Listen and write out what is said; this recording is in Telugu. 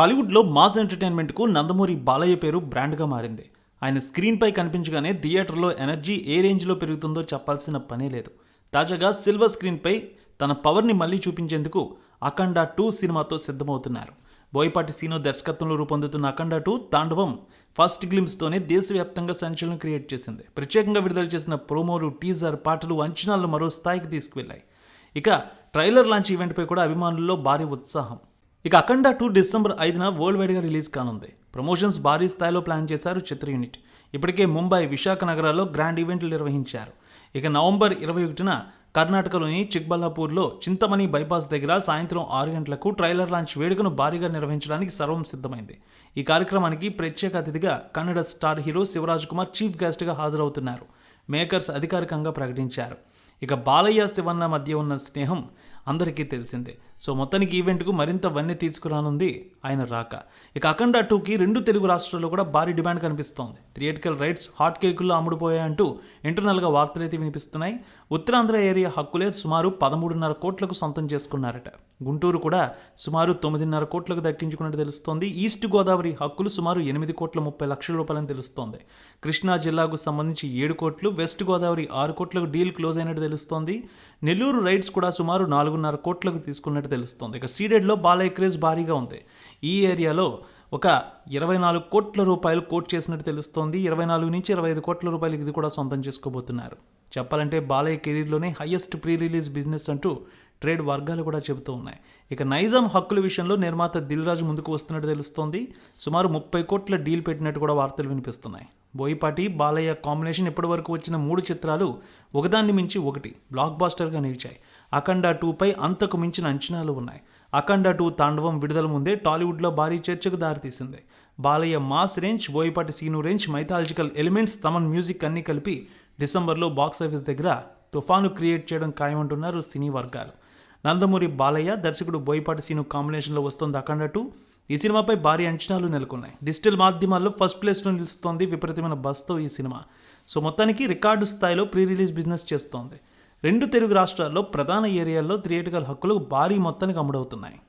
టాలీవుడ్లో మాస్ ఎంటర్టైన్మెంట్కు నందమూరి బాలయ్య పేరు బ్రాండ్గా మారింది. ఆయన స్క్రీన్పై కనిపించగానే థియేటర్లో ఎనర్జీ ఏ రేంజ్లో పెరుగుతుందో చెప్పాల్సిన పనే లేదు. తాజాగా సిల్వర్ స్క్రీన్పై తన పవర్ని మళ్ళీ చూపించేందుకు అఖండ టూ సినిమాతో సిద్ధమవుతున్నారు. బోయపాటి సీను దర్శకత్వంలో రూపొందుతున్న అఖండ టూ తాండవం ఫస్ట్ గ్లిమ్స్తోనే దేశవ్యాప్తంగా సంచలనం క్రియేట్ చేసింది. ప్రత్యేకంగా విడుదల చేసిన ప్రోమోలు టీజర్ పాటలు అంచనాలను మరో స్థాయికి తీసుకువెళ్ళాయి. ఇక ట్రైలర్ లాంచ్ ఈవెంట్పై కూడా అభిమానుల్లో భారీ ఉత్సాహం. ఇక అఖండ టూ డిసెంబర్ ఐదున వరల్డ్ వైడ్గా రిలీజ్ కానుంది. ప్రమోషన్స్ భారీ స్థాయిలో ప్లాన్ చేశారు చిత్ర యూనిట్. ఇప్పటికే ముంబై విశాఖ నగరాల్లో గ్రాండ్ ఈవెంట్లు నిర్వహించారు. ఇక నవంబర్ ఇరవై ఒకటిన కర్ణాటకలోని చిక్బల్లాపూర్లో చింతమణి బైపాస్ దగ్గర సాయంత్రం ఆరు గంటలకు ట్రైలర్ లాంచ్ వేడుకను భారీగా నిర్వహించడానికి సర్వం సిద్ధమైంది. ఈ కార్యక్రమానికి ప్రత్యేక అతిథిగా Kannada star hero Shivaraj Kumar chief గెస్ట్గా హాజరవుతున్నారు. మేకర్స్ అధికారికంగా ప్రకటించారు. ఇక బాలయ్య శివన్న మధ్య ఉన్న స్నేహం అందరికీ తెలిసిందే. సో మొత్తానికి ఈవెంట్కు మరింత వన్నె తీసుకురానుంది ఆయన రాక. ఇక అఖండ టూకి రెండు తెలుగు రాష్ట్రాల్లో కూడా భారీ డిమాండ్ కనిపిస్తోంది. థియేటికల్ రైట్స్ హాట్ కేకుల్లో అమ్ముడుపోయాయంటూ ఇంటర్నల్గా వార్తలైతే వినిపిస్తున్నాయి. ఉత్తరాంధ్ర ఏరియా హక్కులే సుమారు పదమూడున్నర కోట్లకు సొంతం చేసుకున్నారట. గుంటూరు కూడా సుమారు తొమ్మిదిన్నర కోట్లకు దక్కించుకున్నట్టు తెలుస్తోంది. ఈస్ట్ గోదావరి హక్కులు సుమారు ఎనిమిది కోట్ల ముప్పై లక్షల రూపాయలని తెలుస్తోంది. కృష్ణా జిల్లాకు సంబంధించి ఏడు కోట్లు వెస్ట్ గోదావరి ఆరు కోట్లకు డీల్ క్లోజ్ అయినట్టు తెలుస్తోంది. నెల్లూరు రైడ్స్ కూడా సుమారు నాలుగున్నర కోట్లకు తీసుకున్నట్టు తెలుస్తోంది. ఇక సీడెడ్లో బాలయ్య క్రేజ్ భారీగా ఉంది. ఈ ఏరియాలో ఒక ఇరవై నాలుగు కోట్ల రూపాయలు కోట్ చేసినట్టు తెలుస్తోంది. ఇరవై నాలుగు నుంచి ఇరవై ఐదు కోట్ల రూపాయలు ఇది కూడా సొంతం చేసుకోబోతున్నారు. చెప్పాలంటే బాలయ్య కెరీర్లోనే హయ్యెస్ట్ ప్రీ రిలీజ్ బిజినెస్ అంటూ ట్రేడ్ వర్గాలు కూడా చెబుతూ ఉన్నాయి. ఇక నైజాం హక్కుల విషయంలో నిర్మాత దిల్ రాజు ముందుకు వస్తున్నట్టు తెలుస్తోంది. సుమారు ముప్పై కోట్ల డీల్ పెట్టినట్టు కూడా వార్తలు వినిపిస్తున్నాయి. బోయపాటి బాలయ్య కాంబినేషన్ ఇప్పటివరకు వచ్చిన మూడు చిత్రాలు ఒకదాన్ని మించి ఒకటి బ్లాక్ బాస్టర్గా నిలిచాయి. అఖండ టూపై అంతకు మించిన అంచనాలు ఉన్నాయి. అఖండ టూ తాండవం విడుదల ముందే టాలీవుడ్లో భారీ చర్చకు దారితీసింది. Balayya mass range Boyapati Seenu range mythological elements Thaman music అన్నీ కలిపి డిసెంబర్లో బాక్స్ ఆఫీస్ దగ్గర తుఫాను క్రియేట్ చేయడం ఖాయమంటున్నారు సినీ వర్గాలు. నందమూరి బాలయ్య దర్శకుడు బోయపాటి సీను కాంబినేషన్లో వస్తుంది అఖండ టూ. ఈ సినిమాపై భారీ అంచనాలు నెలకొన్నాయి. డిజిటల్ మాధ్యమాల్లో ఫస్ట్ ప్లేస్లో నిలుస్తోంది విపరీతమైన బస్తో ఈ సినిమా. సో మొత్తానికి రికార్డు స్థాయిలో ప్రీ రిలీజ్ బిజినెస్ చేస్తోంది. రెండు తెలుగు రాష్ట్రాల్లో ప్రధాన ఏరియాల్లో థియేటికల్ హక్కులు భారీ మొత్తానికి అమ్ముడవుతున్నాయి.